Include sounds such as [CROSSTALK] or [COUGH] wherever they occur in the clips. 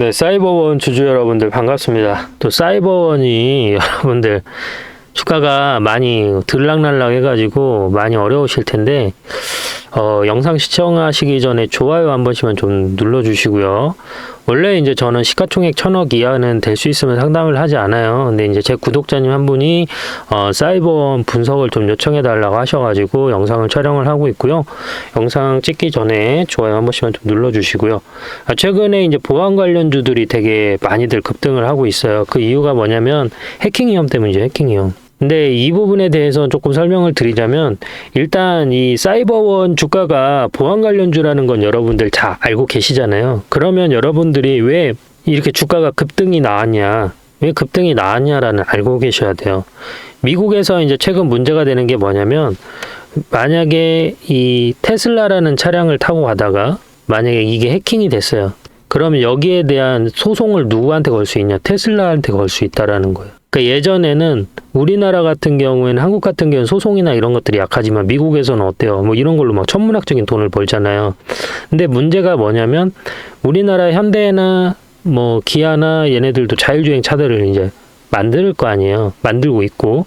네, 사이버원 주주 여러분들 반갑습니다. 또 사이버원이 [LAUGHS] 여러분들 주가가 많이 들락날락 해가지고 많이 어려우실 텐데 어, 영상 시청하시기 전에 좋아요 한 번씩만 좀 눌러주시고요. 원래 이제 저는 시가총액 천억 이하는 될 수 있으면 상담을 하지 않아요. 근데 이제 제 구독자님 한 분이 어, 사이버원 분석을 좀 요청해 달라고 하셔가지고 영상을 촬영을 하고 있고요. 영상 찍기 전에 좋아요 한 번씩만 좀 눌러주시고요. 아, 최근에 이제 보안 관련주들이 되게 많이들 급등을 하고 있어요. 그 이유가 뭐냐면 해킹 위험 때문이죠. 해킹 위험. 근데 이 부분에 대해서 조금 설명을 드리자면 일단 이 사이버원 주가가 보안 관련주라는 건 여러분들 다 알고 계시잖아요. 그러면 여러분들이 왜 이렇게 주가가 급등이 나왔냐? 왜 급등이 나왔냐라는 알고 계셔야 돼요. 미국에서 이제 최근 문제가 되는 게 뭐냐면 만약에 이 테슬라라는 차량을 타고 가다가 만약에 이게 해킹이 됐어요. 그러면 여기에 대한 소송을 누구한테 걸 수 있냐? 테슬라한테 걸 수 있다라는 거예요. 그러니까 예전에는 우리나라 같은 경우에는 한국 같은 경우는 소송이나 이런 것들이 약하지만 미국에서는 어때요? 뭐 이런 걸로 막 천문학적인 돈을 벌잖아요. 근데 문제가 뭐냐면 우리나라 현대나 뭐 기아나 얘네들도 자율주행 차들을 이제 만들 거 아니에요. 만들고 있고.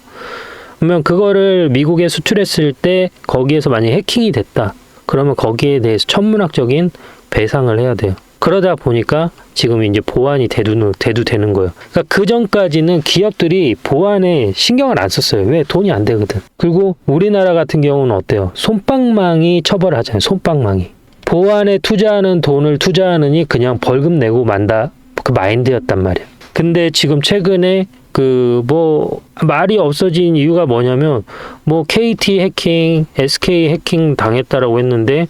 그러면 그거를 미국에 수출했을 때 거기에서 만약에 해킹이 됐다. 그러면 거기에 대해서 천문학적인 배상을 해야 돼요. 그러다 보니까 지금 이제 보안이 대두, 대두되는 거예요. 그러니까 그 전까지는 기업들이 보안에 신경을 안 썼어요. 왜? 돈이 안 되거든. 그리고 우리나라 같은 경우는 어때요? 손방망이 처벌하잖아요. 손방망이. 보안에 투자하는 돈을 투자하느니 그냥 벌금 내고 만다. 그 마인드였단 말이에요. 근데 지금 최근에 그 뭐 말이 없어진 이유가 뭐냐면 뭐 KT 해킹, SK 해킹 당했다라고 했는데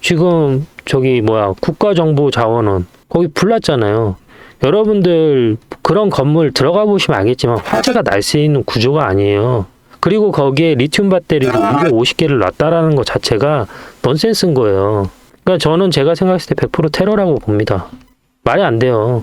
지금 저기 뭐야 국가정보 자원원 거기 불났잖아요. 여러분들 그런 건물 들어가 보시면 알겠지만 화재가 날 수 있는 구조가 아니에요. 그리고 거기에 리튬 배터리를 250개를 놨다라는 것 자체가 넌센스인 거예요. 그러니까 저는 제가 생각했을 때 100% 테러라고 봅니다. 말이 안 돼요.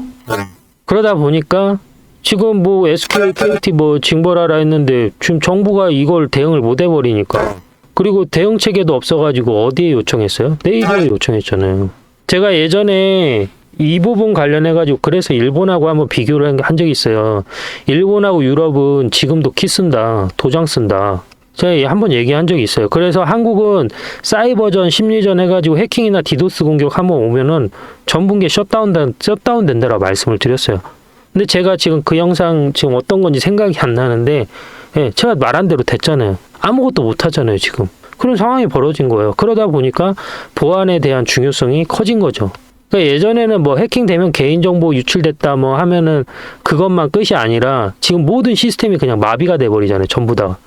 그러다 보니까 지금 뭐 SK, KT 뭐 징벌하라 했는데 지금 정부가 이걸 대응을 못 해버리니까 그리고 대응 체계도 없어가지고 어디에 요청했어요? 네이버에 요청했잖아요. 제가 예전에 이 부분 관련해가지고 그래서 일본하고 한번 비교를 한- 한 적이 있어요. 일본하고 유럽은 지금도 키 쓴다, 도장 쓴다. 제가 한번 얘기한 적이 있어요. 그래서 한국은 사이버전, 심리전 해가지고 해킹이나 디도스 공격 한번 오면은 전분계 셧다운, 된- 셧다운 된다라고 말씀을 드렸어요. 근데 제가 지금 그 영상 지금 어떤 건지 생각이 안 나는데, 예, 제가 말한 대로 됐잖아요. 아무것도 못 하잖아요, 지금. 그런 상황이 벌어진 거예요. 그러다 보니까 보안에 대한 중요성이 커진 거죠. 그러니까 예전에는 뭐 해킹되면 개인정보 유출됐다 뭐 하면은 그것만 끝이 아니라 지금 모든 시스템이 그냥 마비가 돼버리잖아요, 전부 다.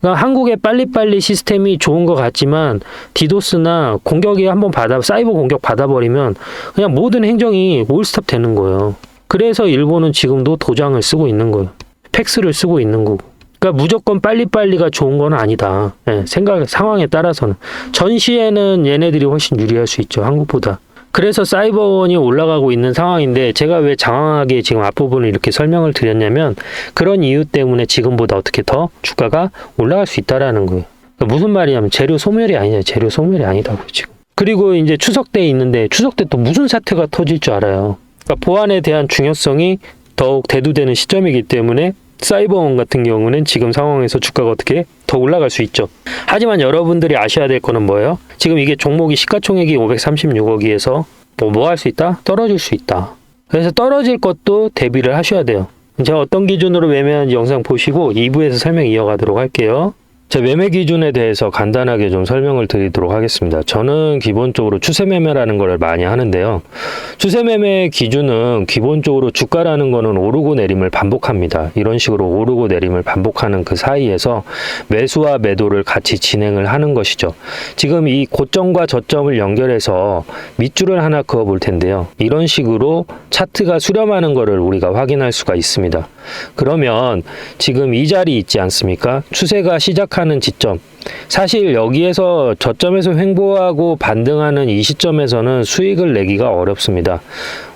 그러니까 한국의 빨리빨리 시스템이 좋은 것 같지만 디도스나 공격이 한번 받아 사이버 공격 받아버리면 그냥 모든 행정이 올스톱 되는 거예요. 그래서 일본은 지금도 도장을 쓰고 있는 거예요. 팩스를 쓰고 있는 거고. 그러니까 무조건 빨리빨리가 좋은 건 아니다. 예, 생각 상황에 따라서는 전시에는 얘네들이 훨씬 유리할 수 있죠. 한국보다. 그래서 사이버원이 올라가고 있는 상황인데 제가 왜 장황하게 지금 앞부분을 이렇게 설명을 드렸냐면 그런 이유 때문에 지금보다 어떻게 더 주가가 올라갈 수 있다라는 거예요. 그러니까 무슨 말이냐면 재료 소멸이 아니냐. 재료 소멸이 아니다고요, 지금. 그리고 이제 추석 때 있는데 추석 때 또 무슨 사태가 터질 줄 알아요. 그러니까 보안에 대한 중요성이 더욱 대두되는 시점이기 때문에 사이버원 같은 경우는 지금 상황에서 주가가 어떻게 더 올라갈 수 있죠. 하지만 여러분들이 아셔야 될 거는 뭐예요? 지금 이게 종목이 시가총액이 536억이에서 뭐 할수 있다? 떨어질 수 있다. 그래서 떨어질 것도 대비를 하셔야 돼요. 제가 어떤 기준으로 매매하는지 영상 보시고 2부에서 설명 이어가도록 할게요. 제 매매 기준에 대해서 간단하게 좀 설명을 드리도록 하겠습니다. 저는 기본적으로 추세 매매라는 걸 많이 하는데요. 추세 매매 기준은 기본적으로 주가라는 거는 오르고 내림을 반복합니다. 이런 식으로 오르고 내림을 반복하는 그 사이에서 매수와 매도를 같이 진행을 하는 것이죠. 지금 이 고점과 저점을 연결해서 밑줄을 하나 그어 볼 텐데요. 이런 식으로 차트가 수렴하는 것을 우리가 확인할 수가 있습니다. 그러면 지금 이 자리 있지 않습니까? 추세가 시작하는 지점. 사실 여기에서 저점에서 횡보하고 반등하는 이 시점에서는 수익을 내기가 어렵습니다.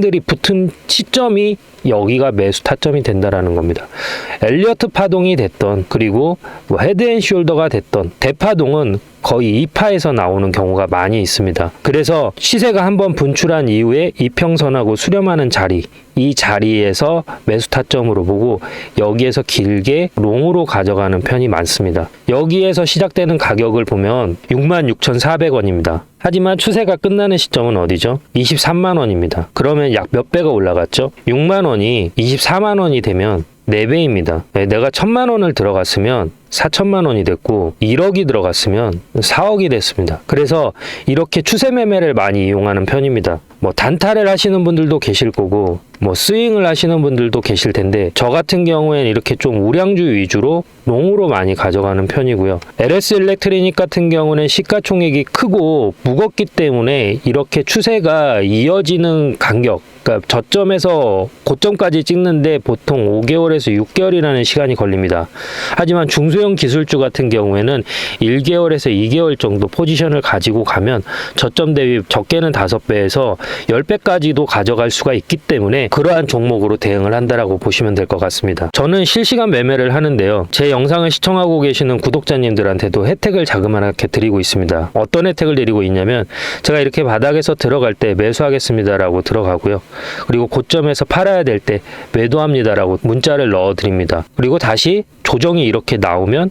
들이 붙은 시점이 여기가 매수 타점이 된다라는 겁니다. 엘리어트 파동이 됐던 그리고 뭐 헤드앤숄더가 됐던 대파동은 거의 2파에서 나오는 경우가 많이 있습니다. 그래서 시세가 한번 분출한 이후에 이평선하고 수렴하는 자리, 이 자리에서 매수 타점으로 보고 여기에서 길게 롱으로 가져가는 편이 많습니다. 여기에서 시작되는 가격을 보면 66,400원입니다. 하지만 추세가 끝나는 시점은 어디죠? 23만 원입니다. 그러면 약 몇 배가 올라갔죠? 6만 원이 24만 원이 되면 4배입니다. 내가 1000만 원을 들어갔으면 4천만 원이 됐고 1억이 들어갔으면 4억이 됐습니다. 그래서 이렇게 추세 매매를 많이 이용하는 편입니다. 뭐 단타를 하시는 분들도 계실 거고 뭐 스윙을 하시는 분들도 계실 텐데 저 같은 경우에는 이렇게 좀 우량주 위주로 롱으로 많이 가져가는 편이고요. LS 일렉트리닉 같은 경우는 시가총액이 크고 무겁기 때문에 이렇게 추세가 이어지는 간격 그러니까 저점에서 고점까지 찍는데 보통 5개월에서 6개월이라는 시간이 걸립니다. 하지만 중소형 기술주 같은 경우에는 1개월에서 2개월 정도 포지션을 가지고 가면 저점 대비 적게는 5배에서 10배까지도 가져갈 수가 있기 때문에 그러한 종목으로 대응을 한다라고 보시면 될 것 같습니다. 저는 실시간 매매를 하는데요. 제 영상을 시청하고 계시는 구독자님들한테도 혜택을 자그마하게 드리고 있습니다. 어떤 혜택을 드리고 있냐면 제가 이렇게 바닥에서 들어갈 때 매수하겠습니다라고 들어가고요. 그리고 고점에서 팔아야 될 때 매도합니다라고 문자를 넣어 드립니다. 그리고 다시 조정이 이렇게 나오면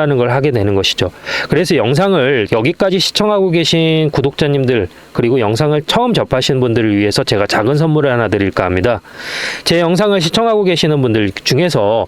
라는 걸 하게 되는 것이죠. 그래서 영상을 여기까지 시청하고 계신 구독자님들 그리고 영상을 처음 접하신 분들을 위해서 제가 작은 선물을 하나 드릴까 합니다. 제 영상을 시청하고 계시는 분들 중에서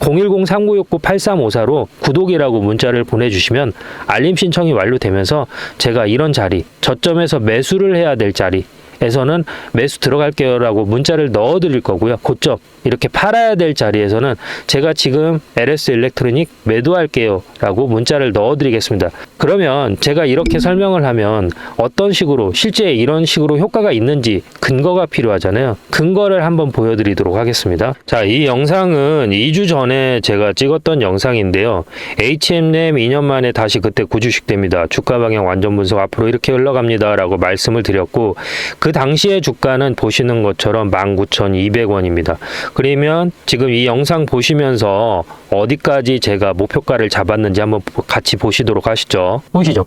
010-3969-8354로 구독이라고 문자를 보내주시면 알림 신청이 완료되면서 제가 이런 자리, 저점에서 매수를 해야 될 자리, 에서는 매수 들어갈게요라고 문자를 넣어 드릴 거고요. 고점 이렇게 팔아야 될 자리에서는 제가 지금 LS 일렉트로닉 매도할게요 라고 문자를 넣어 드리겠습니다. 그러면 제가 이렇게 설명을 하면 어떤 식으로 실제 이런 식으로 효과가 있는지 근거가 필요하잖아요. 근거를 한번 보여 드리도록 하겠습니다. 자, 이 영상은 2주 전에 제가 찍었던 영상인데요. HM램 2년 만에 다시 그때 구주식됩니다. 주가 방향 완전 분석 앞으로 이렇게 흘러갑니다 라고 말씀을 드렸고 그 당시의 주가는 보시는 것처럼 19,200원입니다. 그러면 지금 이 영상 보시면서 어디까지 제가 목표가를 잡았는지 한번 같이 보시도록 하시죠. 보이시죠?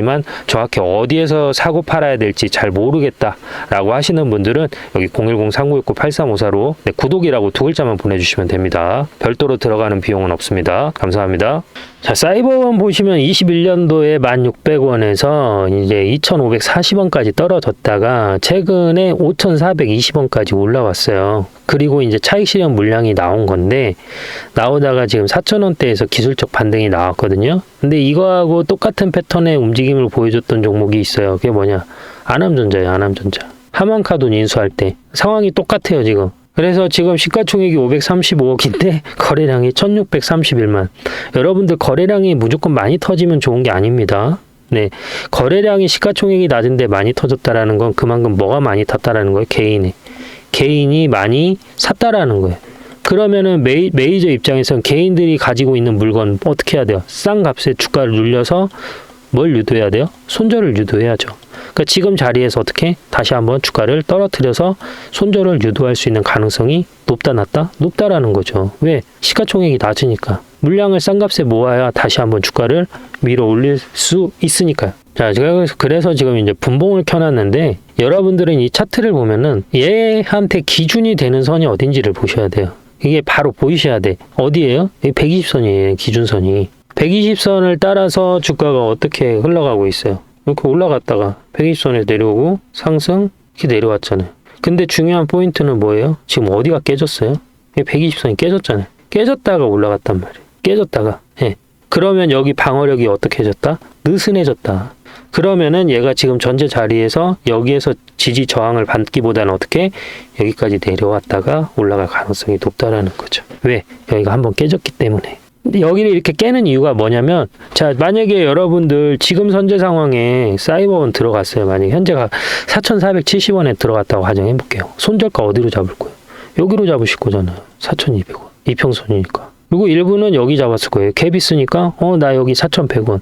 만 정확히 어디에서 사고 팔아야 될지 잘 모르겠다라고 하시는 분들은 여기 010-3969-8354로 네, 구독이라고 두 글자만 보내주시면 됩니다. 별도로 들어가는 비용은 없습니다. 감사합니다. 자, 사이버원 보시면 21년도에 1,600원에서 이제 2,540원까지 떨어졌다가 최근에 5,420원까지 올라왔어요. 그리고 이제 차익 실현 물량이 나온 건데 나오다가 지금 4,000원대에서 기술적 반등이 나왔거든요. 근데 이거하고 똑같은 패턴의 움직임을 보여줬던 종목이 있어요. 그게 뭐냐? 아남전자예요, 아남전자. 하만카돈 인수할 때 상황이 똑같아요, 지금. 그래서 지금 시가총액이 535억인데 [LAUGHS] 거래량이 1631만. 여러분들 거래량이 무조건 많이 터지면 좋은 게 아닙니다. 네. 거래량이 시가총액이 낮은데 많이 터졌다라는 건 그만큼 뭐가 많이 탔다라는 거예요. 개인이. 개인이 많이 샀다라는 거예요. 그러면은 메이, 메이저 입장에선 개인들이 가지고 있는 물건 어떻게 해야 돼요? 싼 값에 주가를 눌려서 뭘 유도해야 돼요? 손절을 유도해야죠. 그러니까 지금 자리에서 어떻게 다시 한번 주가를 떨어뜨려서 손절을 유도할 수 있는 가능성이 높다 낮다? 높다라는 거죠. 왜? 시가총액이 낮으니까. 물량을 싼 값에 모아야 다시 한번 주가를 위로 올릴 수 있으니까요. 자, 제가 그래서- 지금 이제 분봉을 켜놨는데 여러분들은 이 차트를 보면은 얘한테 기준이 되는 선이 어딘지를 보셔야 돼요. 이게 바로 보이셔야 돼. 어디예요? 120선이에요, 기준선이. 120선을 따라서 주가가 어떻게 흘러가고 있어요. 이렇게 올라갔다가 120선에 내려오고 상승 이렇게 내려왔잖아요. 근데 중요한 포인트는 뭐예요? 지금 어디가 깨졌어요? 120선이 깨졌잖아요. 깨졌다가 올라갔단 말이에요. 깨졌다가. 예. 그러면 여기 방어력이 어떻게 해졌다? 느슨해졌다. 그러면은 얘가 지금 전제 자리에서 여기에서 지지 저항을 받기보다는 어떻게 여기까지 내려왔다가 올라갈 가능성이 높다라는 거죠. 왜? 여기가 한번 깨졌기 때문에. 근데 여기를 이렇게 깨는 이유가 뭐냐면 자 만약에 여러분들 지금 현재 상황에 사이버원 들어갔어요. 만약에 현재가 4,470원에 들어갔다고 가정해 볼게요. 손절가 어디로 잡을 거예요? 여기로 잡으실 거잖아요. 4,200원. 이평선이니까. 그리고 일부는 여기 잡았을 거예요. 갭 있으니까 어 나 여기 4,100원.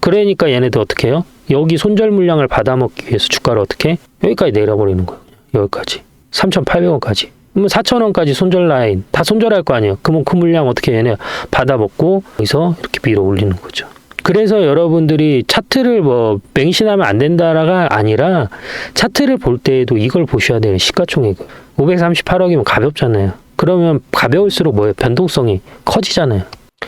그러니까 얘네들 어떻게 해요? 여기 손절 물량을 받아먹기 위해서 주가를 어떻게 해? 여기까지 내려버리는 거예요. 여기까지. 3,800원까지 그러면 4,000원까지 손절 라인 다 손절할 거 아니에요. 그러면 그 물량 어떻게 얘네 받아먹고 여기서 이렇게 밀어 올리는 거죠. 그래서 여러분들이 차트를 뭐 맹신하면 안 된다가 아니라 차트를 볼 때에도 이걸 보셔야 돼요. 시가총액을. 538억이면 가볍잖아요. 그러면 가벼울수록 뭐예요? 변동성이 커지잖아요.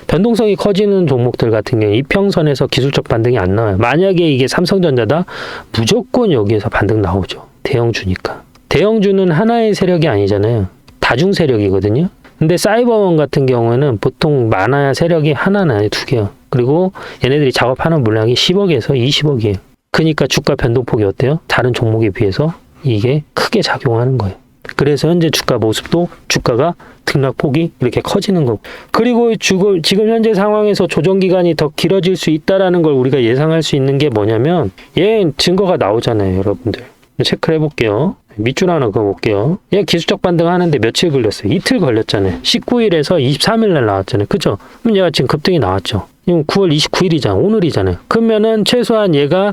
변동성이 커지는 종목들 같은 경우 이평선에서 기술적 반등이 안 나와요. 만약에 이게 삼성전자다 무조건 여기에서 반등 나오죠. 대형 주니까. 대형주는 하나의 세력이 아니잖아요. 다중 세력이거든요. 근데 사이버원 같은 경우에는 보통 많아야 세력이 하나나 두 개요. 그리고 얘네들이 작업하는 물량이 10억에서 20억이에요. 그러니까 주가 변동폭이 어때요? 다른 종목에 비해서 이게 크게 작용하는 거예요. 그래서 현재 주가 모습도 주가가 등락폭이 이렇게 커지는 거고. 그리고 지금, 지금 현재 상황에서 조정 기간이 더 길어질 수 있다라는 걸 우리가 예상할 수 있는 게 뭐냐면 얘 증거가 나오잖아요, 여러분들. 체크를 해볼게요. 밑줄 하나 그어볼게요. 얘 기술적 반등 하는데 며칠 걸렸어요? 이틀 걸렸잖아요. 19일에서 23일 날 나왔잖아요. 그죠? 그럼 얘가 지금 급등이 나왔죠. 지금 9월 29일이잖아. 오늘이잖아요. 그러면은 최소한 얘가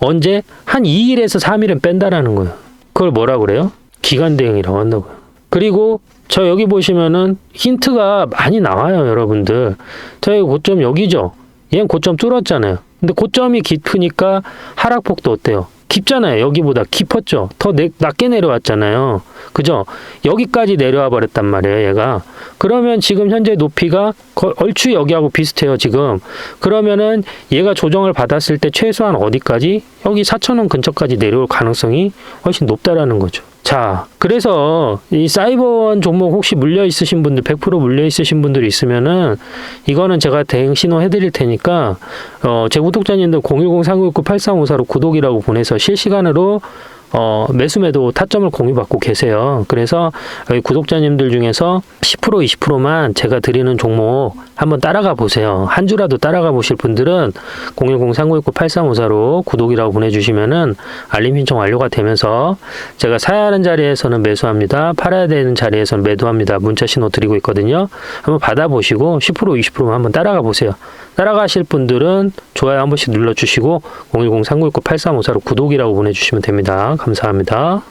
언제? 한 2일에서 3일은 뺀다라는 거예요. 그걸 뭐라 그래요? 기간 대응이라고 한다고요. 그리고 저 여기 보시면은 힌트가 많이 나와요, 여러분들. 저희 고점 여기죠? 얘는 고점 뚫었잖아요. 근데 고점이 깊으니까 하락폭도 어때요? 깊잖아요. 여기보다 깊었죠. 더 내- 낮게 내려왔잖아요. 그죠? 여기까지 내려와 버렸단 말이에요, 얘가. 그러면 지금 현재 높이가 거- 얼추 여기하고 비슷해요, 지금. 그러면은 얘가 조정을 받았을 때 최소한 어디까지? 여기 4,000원 근처까지 내려올 가능성이 훨씬 높다라는 거죠. 자, 그래서 이 사이버원 종목 혹시 물려 있으신 분들, 100% 물려 있으신 분들이 있으면은 이거는 제가 대응 신호 해드릴 테니까 어, 제 구독자님들 010-3969-8354로 구독이라고 보내서 실시간으로 어, 매수 매도 타점을 공유받고 계세요. 그래서 구독자님들 중에서 10% 20%만 제가 드리는 종목 한번 따라가 보세요. 한 주라도 따라가 보실 분들은 010-3969-8354로 구독이라고 보내주시면은 알림 신청 완료가 되면서 제가 사야 하는 자리에서는 매수합니다. 팔아야 되는 자리에서는 매도합니다. 문자 신호 드리고 있거든요. 한번 받아보시고 10% 20%만 한번 따라가 보세요. 따라가실 분들은 좋아요 한 번씩 눌러주시고 010-3969-8354로 구독이라고 보내주시면 됩니다. 감사합니다.